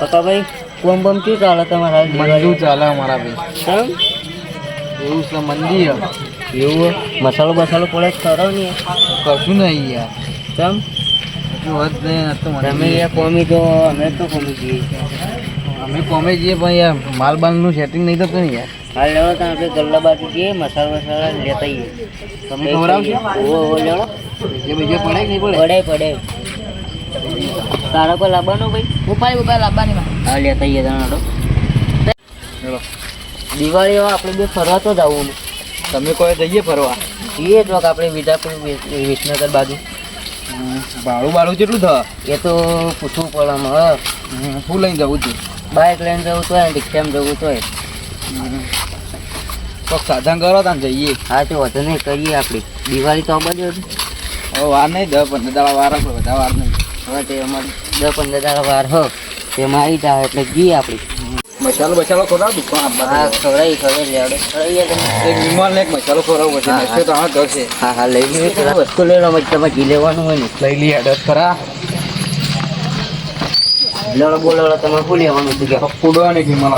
પકાભાઈ કોમ બમ શું ચાલે તમારા મંદુ ચાલે અમારા ભાઈ એવું છે મંદિર એવું? મસાલો બસાલો પડે ખરો ને કશું નહીં યાર. કેમ? તો તમે કોમી તો અમે તો કોમી જઈએ અમે કોમે જઈએ પણ યાર માલ બાલનું સેટિંગ નહીં થતું ને યાર. હાલ લેવો તો આપણે ગલ્લા બાજુ જઈએ મસાલો મસાલા લેતા આવીએ. તમે ખવડાવશો? ઓવો ઓવો લેવો. બીજે બીજે પડે કે નહીં પડે? પડે પડે. તારા કોઈ લાવવાનો ભાઈ? ઉપાય ઉપાય લાવવાની માં. હા લેતા આવીએ ચલો દિવાળી આપણે બે ફરવા તો જવું ને. તમે કોઈ જઈએ ફરવા? જઈએ તો આપણે વિજાપુર વિસ- વિસનગર બાજુ. ભાડું ભાડું કેટલું થ? એ તો પૂછવું પડે આમાં શું લઈને જવું છું. બાઇક લઈને જવું તો હોય રિક્ષામાં જવું તો હોય. કોક સાધન કરો તાન જઈએ. હા તો વધુ નહીં કરીએ આપણે. દિવાળી તો બાજુ વાર નહીં દસ પંદર દાડા વાર આપણે બધા વાર નહીં. હવે તે અમારે દસ પંદર દાડા વાર હો. તે મારી જાય એટલે ગી આપણી મસાલો બસાલો ખવડાવ દુકાન હા ખવડાવી ખવડાવી લેવડે એક વિમાન એક મસાલો ખવડાવવો પછી નશો તો હા ધરશે હા હા લઈ લઈએ પેલા વસ્તુ લઈ લો પછી તમારે લેવાનું હોય ને. લઈ લઈએ અડસ ખરા. લડો બોલો તમારે શું લેવાનું હતું કે? વિમાન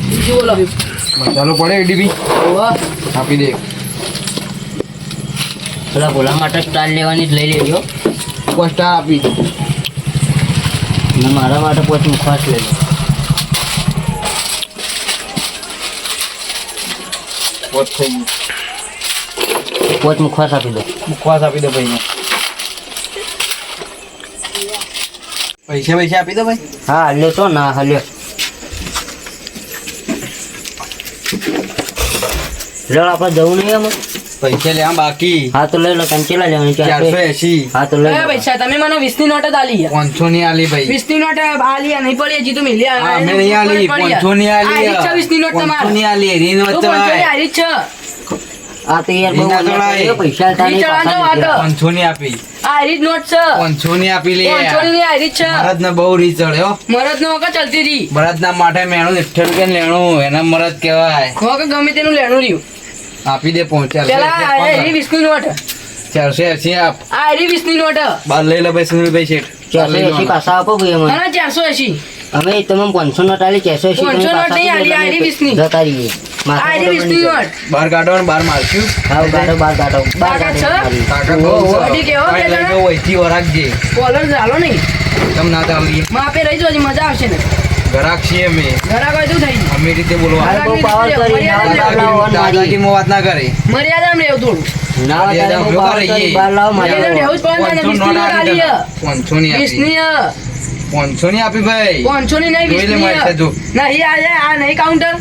બીજું બોલો. મસાલો પડે એડી બી આપી દે. પેલા ભોલા માટે સ્ટાર લેવાની જ લઈ લેજો. કોઈ સ્ટાર આપી અને મારા માટે કોઈ મુખવાસ લેજો. પોચ મુખવાસ આપી દો. મુખવાસ આપી દો ભાઈને. પૈસા પૈસા આપી દો ભાઈ? હા હાલ્યો તો ના હાલ્યો આપણે જવું નહીં એમાં. પૈસા લે બાકી. હા તો લઈ લો તમે કેટલા લેવાની ચારસો એસી હા તો લઈ પૈસા તમે મને વીસની નોટ આલી પાંચસો ની આલી ભાઈ. વીસની નોટ આલી નહીં પડી હજી તો મિલી અમે નહીં આલી પાંચસો ની આલી વીસની નોટ તમારે. ની આલી રીન તો પાંચસો ની વચ્ચે આલી છ. આ તો યાર પૈસા. પાંચસો ની આપી. આ આરી નોટ છે. પાંચસો ની આપી લે. પાંચસો ની આરી છે. મરદ ને બહુ રીત ચડ્યો મરદ નો વખત ચાલતી રહી. મરદ ના માટે મેણું ઇઠ્ઠે રૂપિયા લેણું એના મરદ કહેવાય. ખો કે ગમે તેનું લેણું રહ્યું. આપી દે પહોંચ્યા પેલા આ આરી વીસ નોટ. ચારસો એસી આપ. આ આરી વીસ નોટ. બાર લઈ લો ભાઈ સુનિલભાઈ શેઠ. ચારસો એંસી પાછા આપો ભાઈ અમને. ના ચારસો એસી અમે તમે પાંચસો નો ટાળી ચારસો એંસી તમે 500 નોટ નહીં, આલી- જતા રહીએ. આરી પર વીસની બની નોટ. બાર કાઢો ને બાર મારશું હા, ગાડો બાર ગાડો બાર ગાડો કાકા કેવો જણા? વહીથી વરાગજે. કોલર ચાલો નહીં. તમ ના માપે રહી જો મજા આવશે ને. ઘરાક છીએ અમે. ઘરાક હોય તો થઈ અમે રીતે બોલવા. બહુ પાવર કરી મારી. દાદાગીરીમાં વાત ના કરે. મર્યાદા રહેવું થોડું. ના હોય ત્યારે પાવર કરી, બાર લાવો, મર્યાદા લાવો. જ પડે ને વીસની આલી પાંચસો ની વીસ આપી પાંચસો ની આપી ભાઈ. પાંચસો ની નહીં લે ની આ નહીં કાઉન્ટર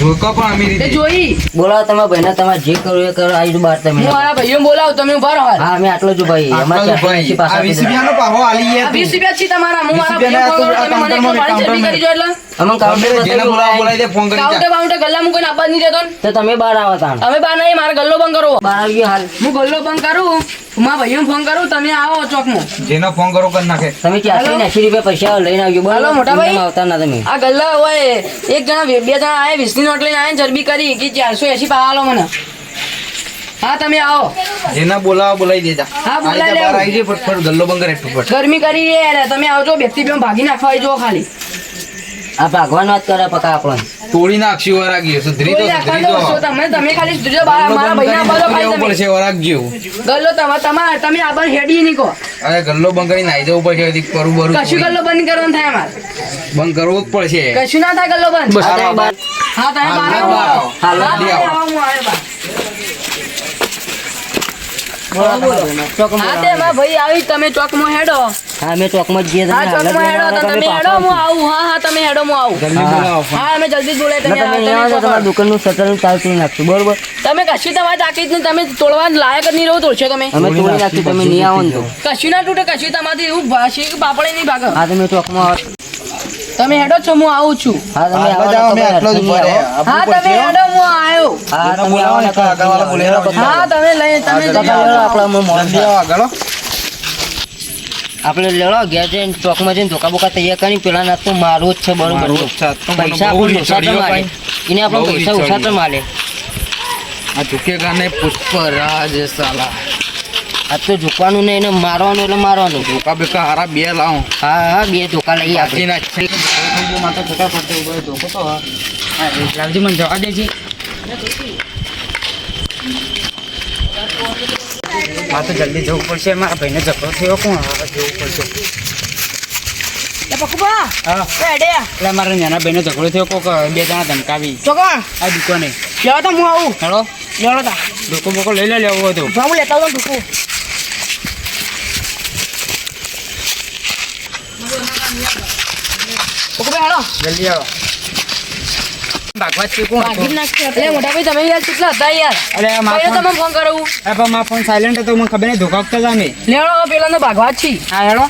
જોકો પણ અમે રીતે જોઈ. બોલાવો તમારા ભાઈને તમારે જે કરો એ કરો આવી બહાર તમે હું મારા ભાઈઓ બોલાવું તમે ઊભા રહો હા અમે આટલો જ ભાઈ અમારે ભાઈ. આ વીસ આપી દો. રૂપિયાનો પાહો આલી આ વીસ રૂપિયા છે તમારા હું મારા ભાઈઓ રૂપિયાના તમે મને આ કહો, મારી કાઉન્ટરમાં ચડતી કરી જો એટલે. અમે કાઉન્ટર જેને તો બોલાવી દે ફોન કરી કાઉન્ટર બાઉન્ટર ગલ્લા મૂકીને આપવા નહીં દેતો તો તમે બહાર આવો તાણ. અમે બહાર નહીં મારે ગલ્લો બંધ કરો બહાર આવી હાલ. હું ગલ્લો બંધ કરું મારા ભાઈઓને ફોન કરું તમે આવો ચોકમાં. જેનો ફોન કરો કરી નાખે. તમે ચારસો એસી રૂપિયા પૈસા લઈને આવજો બોલો મોટા ભાઈ. આવતા ના તમે. આ ગલ્લા હોય એક જણા બે બે જણા આવે વીસની નોટ લઈને આવે ચરબી કરી કે ચારસો એસી પાવાલો મને. હા તમે આવો. જેના બોલાવો બોલાવી દેતા. હા, બોલાવી આઈ બહાર આવી જાય ફટફટ ગલ્લો બંધ કરે ફટફટ. ગરમી કરી રહી તમે આવજો વ્યક્તિ ભાગી નાખવા જો ખાલી. આ ભગવાન વાત કરે પકા આપણે. તોડી નાખશું વરાગ્યો સુધરી તો સુધરી તો. તમે તમે ખાલી સુધરી બાર મારા બંધ ભાઈને લેવું ખાલી તમે. પડશે વરાગ્યો ગલ્લો તમે તમારે તમે આ પણ હેડી નીકો અરે ગલ્લો બંધ કરી નાઈ જવું પડશે હજી કરું બરું કશું ગલ્લો બંધ કરવાનું થાય અમારે. બંધ કરવું જ પડશે. કશું ના થાય ગલ્લો બંધ. બસ તમે બહાર હા તમે બાર આવો. હાલો, હા, તમે આવો. બોલો. ચોકમાં હા તે ભાઈ આવી તમે ચોકમાં હેડો. હા અમે ચોકમાં જ જઈએ હા ચોકમાં હેડો તો તમે હેડો હું આવું. હા હા તમે હેડો હું આવું. જલ્દી હા. બોલાવો હા અમે જલ્દી જ બોલાય તમે આવો, તમે તમારા દુકાનનું શટર ચાલતું નાખશું બરોબર? તમે કશું તમારી તાકીદ ને તમે તોડવા લાયક જ નહીં રહો તોડશો તમે. અમે તોડી નાખશું તમે નહીં આવો ને તો. કશું ના તૂટે કશું તમારી એવું ભાષી પાપડે નહીં ભાગે. હા તમે ચોકમાં આવો. તમે હેડો છો હું આવું છું. હા તમે આવો અમે આટલો જ પડે. હા તમે હેડો હું આવ્યો. હા તમે બોલાવો આવો ને આગળ વાળા બોલે હા તમે લઈ તમે આગળ આગળ. આપણે લેવા ઘેર જઈને ચોકમાં જઈને ધોકા બોકા તૈયાર કરી પેલા ના તો મારો જ છે બરોબર મારું પૈસા આપણે ઓછા તો માલે. એને આપણે પૈસા ઓછા તો. માલે. આ ઝુકેગા ને પુષ્પરાજ સાલા. આ તો ઝૂકવાનું ને એને મારવાનું એટલે મારવાનું. ધોકા બેકા હારા બે લાવો. હા હા બે ધોકા લઈ આપણે. ના છે. માતા છોટા પડતો ઊભો ધોકો તો હા જલ્દી મને જવા દેજે તો જલ્દી જવું પડશે મારા ભાઈને ઝઘડો થયો કોણ હવે હા. એડે એટલે મારા નાના ભાઈને ઝઘડો થયો કોક બે જણા ધમકાવી. આ દુકાને. લેવા તા હું આવું. હેલો લેવા તા. ધોકો બોકો લઈ લે લેવો હતો ભાવું લેતા આવું હેડો. જલ્દી આવો. ભાગવત છે ભાગી નાખશે એટલે મોટા ભાઈ તમે યાર કેટલા? હતા યાર. અરે આ તમે ફોન કરાવું ફોન- પણ મારો ફોન સાયલેન્ટ હતો મને ખબર નહીં ધોકા વખતે અમે લેવડો પેલા તો ભાગવા જ છી. હા હેલો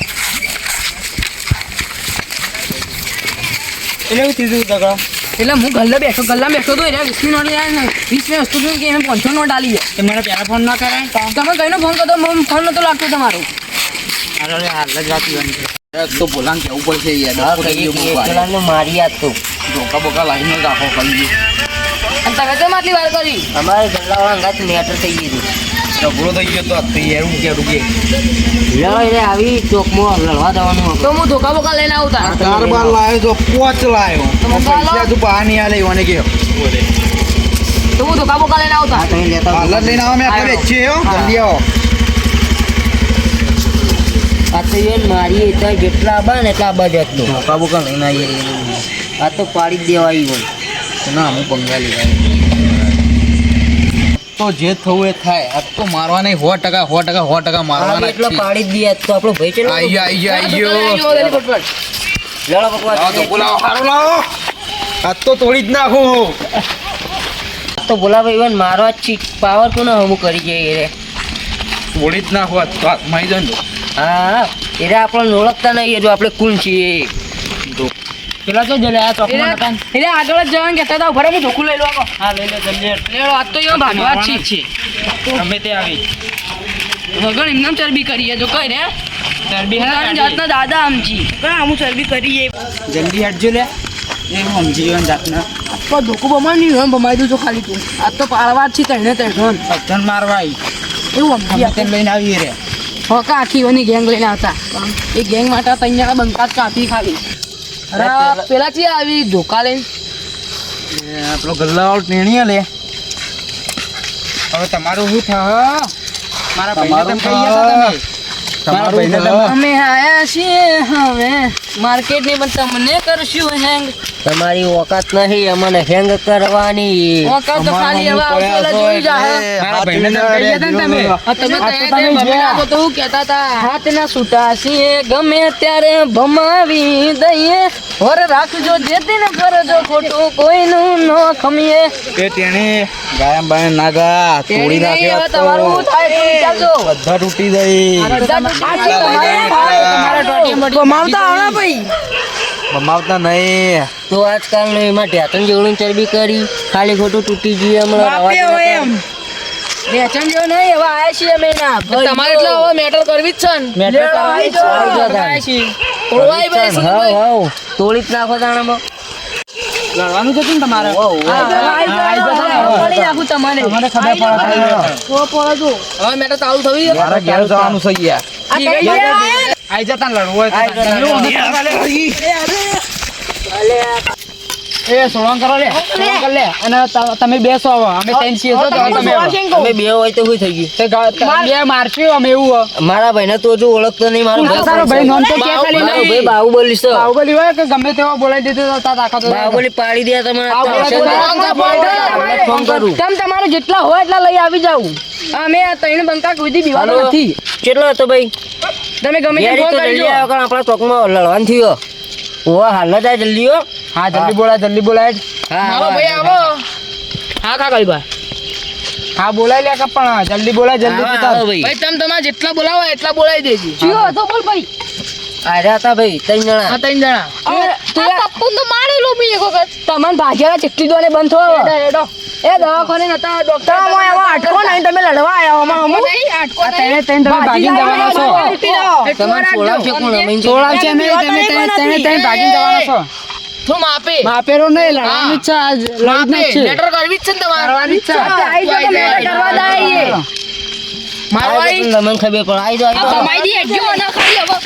એટલે એવું થયું ઝઘડો. એટલે હું ગલ્લે બેઠો ગલ્લા બેઠો તો એટલે વીસ નોટ યાર વસ્તુ કે એને પાંચસો નોટ આલી છે. તે મને પહેલા ફોન ના કરાય તમે કઈનો ફોન કરતો ફોન નતો લાગતો તમારો. અરે હાલ જ વાત તો બોલાન કેવું પડશે મારી યાદ તો. ધોકા બોકા લાવીને રાખો કરી અને તમે તો આટલી વાર કરી? અમારે ગલ્લાવાળા અંગાત મેટર થઈ ગયું ઝઘડો થઈ ગયો તો અત્યારે એવું કે રૂકે. એટલે આવી ચોકમાં લડવા જવાનું તો હું ધોકા બોકા લઈને આવતા. ચાર બાર લાવ્યો તો પોચ લાવ્યો મને. પૈસા તું બહાર નહીં આલે ઈવને કે. તો હું ધોકા બોકા લઈને આવતા. લઈને મેં જલ્દી આવો. આ તો મારી તો જેટલા આબા ને એટલા આબા જ હતો બોકા લઈને આવીએ આ તો પાડી જ હોય. ના હું બંગાળી તો જે થવું એ થાય. આ તો મારવા નહીં સો ટકા સો ટકા સો ટકા મારવાના એટલો પાડી જ દે તો આપણો ભાઈ છે પકવા લાવો તો બોલાવો હારો લાવો. આ તો તોડી જ નાખું તો બોલાવો ઈવન મારવા જ પાવર કોને હમું કરી જઈએ રે? તોડી જ નાખો હાથમાં આવી જાય હા એટલે આપણને ઓળખતા નહીં જો આપણે કુલ છીએ. પેલા તો જલે આ એટલે એટલે આગળ જ જવાનું કહેતા હતા ઊભા રહો, હું ધોકું લઈ લો હા લઈ લો જલ્દી. લેડો આજ તો એવા ભાગવા જ છી ગમે તે આવી. વગર એમને ચરબી કરીએ જો કઈ રે. ચરબી જાતના દાદા આમજી આમ ચરબી કરીએ. જલ્દી હટજો લે. એ સમજી જાતને. પણ ધોકું બમાની નહીં બમાઈ દઉં છું ખાલી તું. આજ તો પાળવા જ છી તને પથ્થર મારવા આવી એવું સમજી લઈને આવીએ રે. હોકા આખીઓની ગેંગ લઈને આવતા? એ ગેંગ માટે અહીંયા બંકા જ કાપી ખાલી. અરે પેલા ચી આવી? ધોકા લઈને? આપણો ગલ્લાવાળો ટેણી લે. હવે તમારું શું થાય મારા ભાઈને તમે કહી ગયા તમે? અમે આયા છીએ હવે. માર્કેટની પણ તમને કરશું હેંગ તમારી ઓકાત નહીં અમને હેંગ કરવાની. ઓકાત તો ખાલી હવે આવતો જોઈ જા મારા ભાઈને તેમ તમે તમે ભમી તો હું કહેતા હતા. હાથના છૂટા છીએ ગમે ત્યારે ભમાવી દઈએ. વર રાખજો જેથી ને કરજો ખોટું કોઈનું ન ખમીએ. એ તેણે ગાયમ બાયમ નાગા તોડી નહીં, તમારું થાય? તો વિચારજો બધા તૂટી જાય. આવડે ભાઈ. નહીં. તો એમાં જેવડું ચરબી કરી ખાલી ખોટું તૂટી ગયું હમણાં બાપે રવા હોય દેવા એમ. વેચાણ જેવો નહીં, હવે આયા છીએ અમે એના. તમારે એટલે હવે મેટર કરવી જ છે ને. કરવી જ છે, ભાઈ, તોડી જ નાખો તાણામાં લડવાનું છે તમારે? નાખું તમારે. તમારે ખબર પડે. હવે ચાલુ થવી મારા ઘેર જવાનું છે યાર? આઈ જતા લડવું હોય. એ સોળંગ કરો લે કર લે. અને તમે બેસો અમે ત્રણ છીએ તો તમે. અમે બે હોય તો શું થઈ ગયું? તે ત- બે મારશું અમે એવું. મારા ભાઈને તો જો ઓળખતો નહીં મારો આ ભાઈ નોન તો કે ખાલી મારો ભાઈ નહીં. બાહુબલી છે. બાહુબલી હોય કે ગમે તેવો બોલાઈ દીધો તો તા તાકાત બાહુબલી પાડી દે તમે ફોન કરું. તમ તમારે જેટલા હોય એટલા લઈ આવી જાવ અમે આ ત્રણ બંકા કોઈ દીવાનો નથી. કેટલો હતો ભાઈ? તમે ગમે ઈ ફોન કરજો. આપણા ચોકમાં લડવાનું થયો ઓ હાલ જાય જલ્દી હો. હા જલ્દી બોલા જલ્દી બોલાય. હા મારો ભાઈ આવો. હા કાકા ભાઈ હા બોલાય લે કે પણ જલ્દી બોલાય જલ્દી ભાઈ. ભાઈ તમે તમારે જેટલા બોલાવો એટલા બોલાવી દેજો. જીઓ તો બોલ ભાઈ. આર્યા હતા ભાઈ ત્રણ જણા. હા ત્રણ જણા. તો મારેલો બી એક વખત તમને ભાગ્યા ચેટલી દોને બંધ થયો એડો એ દવાખાને નતા ડોક્ટર એમાં અટકો નહીં તમે લડવા આવ્યા અમાર નહીં અટકો ત્રણે તને તમે ભાગી જવાનો છો. તમારે સોળાવશે કોણ સોળાવશે અમે તમે ત્રણે ત્રણે ભાગી જવાના છો. થોડું માપે. માપેરો નહીં લડવાનું છે આજ લડવાનું છે. મેટર કરવી જ છે ને તમારે. કરવાની છે. આઈ જાઓ તો કરવા દાઈએ. મારો તમને ખબર પડે. આઈ જાઓ, આઈ જાઓ. કમાઈ દી હટજો મને ખાલી હવે.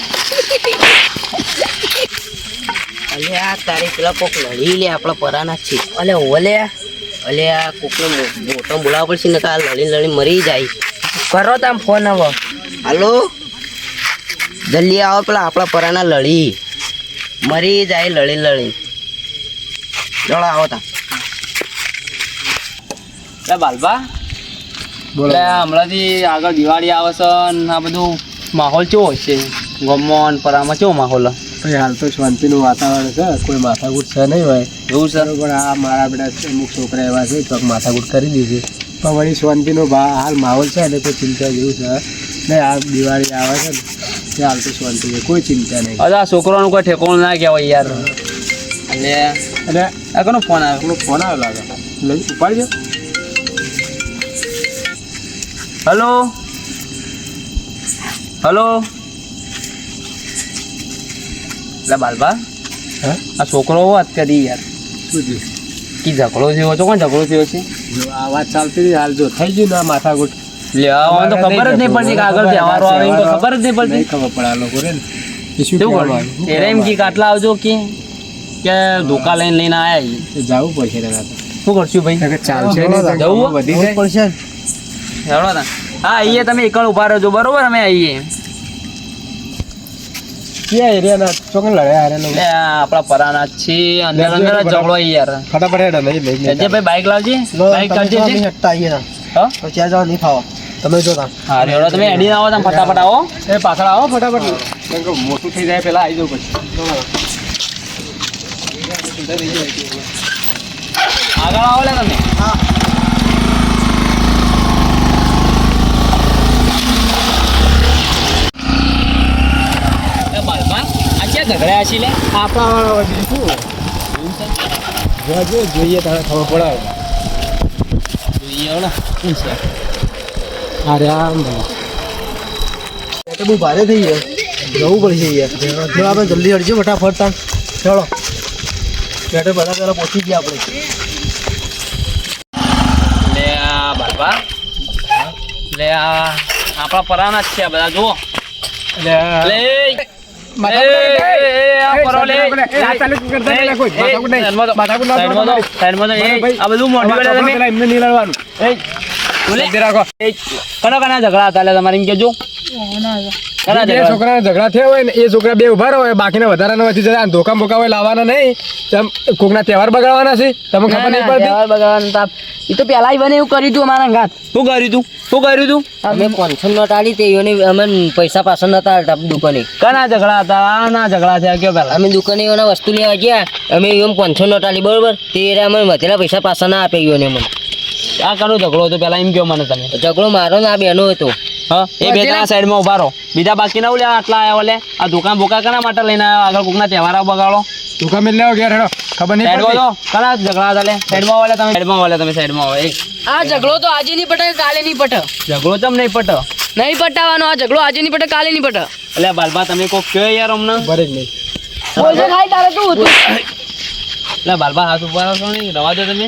અલે આ તારી પેલા કોક લડી લે આપણા પરાના છે. અલે ઓલે અલે આ કોકને મોટો બોલાવવા પડશે ને આ લડી લડી મરી જાય. કરો તમે ફોન હવે. હાલો? જલ્દી આવો પેલા આપણા પરાના લડી. મરી જાય લડી લડી ચલો આવો તા. લે બાલબા એટલે હમણાંથી આગળ દિવાળી આવે છે ને આ બધું માહોલ કેવો હશે ગમન પરામાં કેવો માહોલ? ભાઈ હાલ તો શાંતિનું વાતાવરણ છે. કોઈ માથાકૂટ છે નહીં હોય એવું સર પણ આ મારા બેટા અમુક છોકરા એવા છે તો માથાકૂટ કરી દીધી. પણ વળી શાંતિનો ભાવ હાલ માહોલ છે એટલે કોઈ ચિંતા જેવું છે. ને આ દિવાળી આવે છે ને હાલ તો શાંતિ છે. કોઈ ચિંતા નહીં. અરે આ છોકરાનું કોઈ ઠેકોણ ના કહેવાય યાર. એટલે આ કોનો ફોન આવ્યો? ફોન આવ્યો લાગે. લઈ ઉપાડજો હલો? હલો? એટલે બાલબા હા? આ છોકરો વાત કરી યાર. શું કી ઝઘડો થયો છો કોણ ઝઘડો થયો છે? આ વાત ચાલતી હાલ જો થઈ ગયું ને માથા માથાકૂટ. લે આ તો ખબર જ નહીં પડતી કે આગળ તહેવારો આવે તો ખબર જ નહીં પડતી. ખબર પડે આ લોકો ને. શું? કરવાનું એમ કી કાટલા આવજો કે? કે ધોકા લઈને લઈને આયા એ જવું પડશે એના શું કરશું ભાઈ? ચાલશે જવું? વધી જાય. હેડો તા. હા આઈએ તમે એકલ ઊભા રહેજો. બરોબર અમે આઈએ. ક્યાં એરિયાના ચોકન લડ્યા હારે લે આપણા પરાના છે. અંદર અંદર ઝઘડો યાર. ફટાફટ હેડો નહીં લઈ જે ભાઈ બાઈક લાવજે. બાઈક કાઢજે જે. હા? તમે જો તા. હા રેડો તમે એડી આવો તમે ફટાફટ આવો. એ પાછળ આવો ફટાફટ. મોટું થઈ જાય પેલા આવી જાવ પછી. આગળ આવો લે તમે બાલબા, ઝઘડ્યા છે લે આપણા બીજું શું જોઈએ તારે ખબર પડે જોઈએ. શું છે અરે આમ બહુ ભારે થઈ ગયો. જવું પડશે યાર. આપણે જલ્દી અડજો ફટાફટ ચલો. બેઠે બધા પેલા પહોંચી ગયા આપણે. લે આ બાપા. લે આ આપણા પરાના જ છે બધા જુઓ. લે લે. ઝઘડા હતા તમારે એમ કેજો બે ઝઘડા થયા હોય ને એ છોકરા બે ઊભા હોય બાકીના વધારાના વચ્ચે જરા ધોકા હોય લાવવાના નહીં. તેમ કોકના તહેવાર બગાડવાના છે તમે ખબર નહીં પડતી? તહેવાર બગાડવાનું તાપ. એ તો પેલા બને એવું કર્યું તું અમારા ઘાત. શું કર્યું તું? શું કર્યું તું? અમે પાંચસો નોટ આલી તે એની અમે પૈસા પાસે નતા દુકાને. કના ઝઘડા હતા? આના ઝઘડા થયા કયો પેલા? અમે દુકાને એના વસ્તુ લેવા ગયા અમે એમ પાંચસો નોટ આલી બરોબર? તે અમે વધેલા પૈસા પાછા ના આપે એને મને આ કનો ઝઘડો હતો પેલા એમ કયો મને તમે? ઝઘડો મારો ના બેનો હતો. હા? એ બે જણા સાઈડમાં ઊભા રહો. બીજા બાકી ના લે આટલા આવ્યા ઓલે. આ દુકાન બોકા કના માટે લઈને આવ્યા આગળ કોકના તહેવાર બગાડો. દુકાન મેં લેવો ઘેર હેડો. ખબર નહીં સાઈડમાં પડતી. તો કના ઝઘડા ચાલે. સાઈડમાં ઓલે તમે. સાઈડમાં ઓલે તમે સાઈડમાં વાલે આ ઝઘડો તો આજે નહીં પટે કાલે નહીં પટે. ઝઘડો તમ નહીં પટે. નહીં પટાવાનો આ ઝઘડો આજે નહીં પટે કાલે નહીં પટે. એટલે બાલબા તમે કોક કયો યાર અમને? ભરે જ નહીં. બોલશે ખાઈ તારે શું હતું? એટલે બાલબા હાથ ઉપર આવશો નહીં? રવા દો તમે.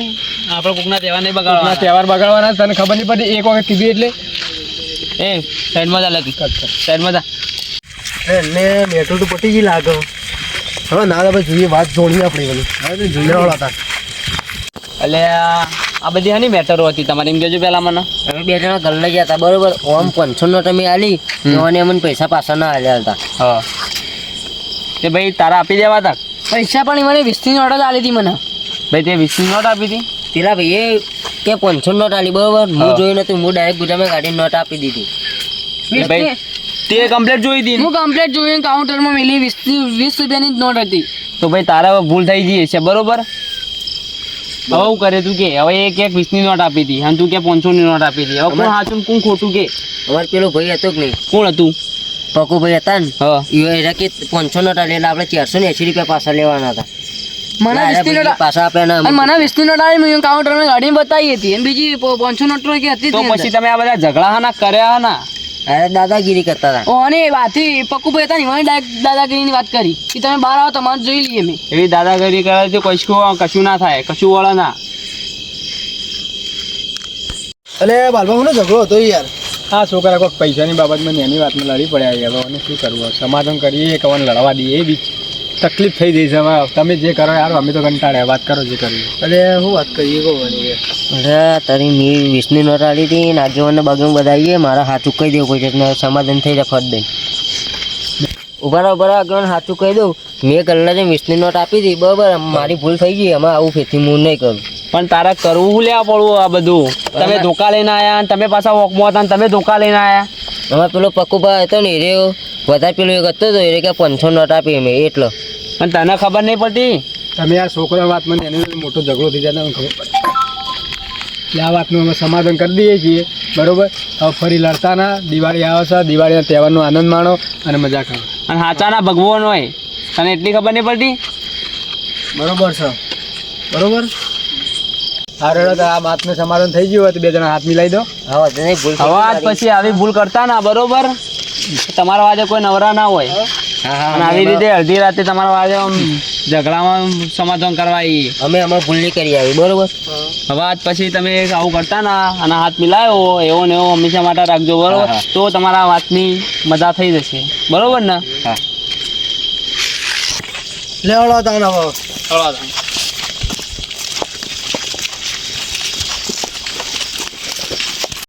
આપણે કોકના તહેવાર નહીં બગાડવાના. બગાડવા તહેવાર બગાડવાના તને ખબર નહીં પડતી? એક વખત કીધું એટલે. એ સાઈડમાં જા લગી તું. સાઈડમાં જા. એટલે મેટ્રો તો પટી ગઈ લાગે. હવે ના આપણે જોઈએ વાત જોણી આપણી બધી. હવે જોઈએ વાળા હતા એટલે આ બધી હાની મેટરો હતી તમારે એમ કહેજો પેલા મને. અમે બે જણા ગલ્લે ગયા હતા બરોબર? ઓમ પાંચસો નોટ તમે આલી અને અમને પૈસા પાછા ના આલ્યા હતા. હા. તે ભાઈ તારા આપી દેવા હતા? પૈસા પણ મને વિસ્તીની નોટ જ આલી હતી મને. ભાઈ તે વિસ્તી નોટ આપી હતી? પેલા ભાઈએ કે પાંચસો નોટ આલી બરોબર? હું જોઈ જોયું નતું હું ડાયરેક્ટ ગુજરાતમાં કાઢી નોટ આપી દીધી. ભાઈ તે કમ્પ્લેટ જોઈ હતી હું કમ્પ્લેટ જોઈને કાઉન્ટરમાં મેલી વીસ વીસ રૂપિયાની જ નોટ હતી. તો ભાઈ તારા ભૂલ થઈ ગઈ છે બરોબર? બહુ કરે તું કે હવે એક એક વીસની નોટ આપી હતી અને તું કે પાંચસોની નોટ આપી હતી. હવે કોણ સાચું ને કોણ ખોટું કે? અમારે પેલો ભાઈ હતો કે નહીં? કોણ હતું? પકુભાઈ હતા ને? હા. એ કે પાંચસો નોટ આલી એટલે આપણે ચારસો ને એસી રૂપિયા પાછા લેવાના હતા. મને ના, વીસની પાછા આપ્યા ના અને મને નોટ આવી મેં કાઉન્ટરમાં ગાડી બતાવી હતી. અને બીજી પ- નો નોટ કે હતી તો પછી તમે આ બધા ઝઘડા હના કર્યા હના? અરે દાદાગીરી કરતા હતા. ઓ અને વાથી પક્કુભાઈ હતા ને મને ડાયરેક્ટ દાદાગીરીની વાત કરી. કે તમે બહાર આવો તમારે જોઈ લઈએ મેં એવી દાદાગીરી કરે છે કશું કશું ના થાય કશું વળે ના. અલે બાલવા હું ઝઘડો હતો યાર. હા છોકરા કોઈક પૈસાની બાબતમાં ને એની વાતમાં લડી પડ્યા યાર હવે શું કરવું? સમાધાન કરીએ કવન લડવા દઈએ એ બી. તકલીફ થઈ જઈ છે. હવે તમે જે કરો યાર અમે તો કંટાળ્યા. વાત કરો જે કરી અરે હું વાત કરીએ કહો અરે તારી મી વિષ્ણુ નોટ આલી હતી ને આગેવાનને બાગેવાન બધાઈએ મારા હાથું કહી દેવું કોઈ એટલે સમાધાન થઈ જાય ફટ દઈ ઊભા રહો ઊભા રહો આગેવાન હાથું કહી દઉં. મેં કલ્લા વિષ્ણુ નોટ આપી હતી બરાબર મારી ભૂલ થઈ ગઈ એમાં આવું ફેથી હું નહીં કરું. પણ તારે કરવું લેવા પડવું આ બધું? તમે ધોકા લઈને આયા તમે પાછા વોકમાં હતા તમે ધોકા લઈને આયા. આમાં પેલો પક્કુભા હતો ને એ વધારે પેલો એક હતો તો એ કે પાંચસો નોટ આપી મેં એટલો. પણ તને ખબર નહીં પડતી? તમે આ છોકરા વાત મને એની મોટો ઝઘડો થઈ જાય ખબર પડે. એટલે આ વાતનું અમે સમાધાન કરી દઈએ છીએ બરોબર? હવે ફરી લડતા ના દિવાળી આવે છે દિવાળીના તહેવારનો આનંદ માણો અને મજા કરો. અને હાચાના ભગવાન હોય તને એટલી ખબર નહીં પડતી? બરોબર છે. બરોબર? આ રડો તો આ વાતનું સમાધાન થઈ ગયું હોય તો બે જણા હાથ મિલાવી દો. હા ભૂલ હવે આજ પછી આવી ભૂલ કરતા ના બરોબર? તમારા વાજે કોઈ નવરા ના હોય. હા હા અને આવી રીતે અડધી રાતે તમારા વાજે ઝઘડામાં સમાધાન કરવા અમે અમારે ભૂલ નહીં કરી આવી બરોબર? હવે આજ પછી તમે આવું કરતા ના અને હાથ મિલાયો એવો ને એવો હંમેશા માટે રાખજો બરોબર. તો તમારા વાતની મજા થઈ જશે. બરોબર ને? લેવડો તાણ હવે.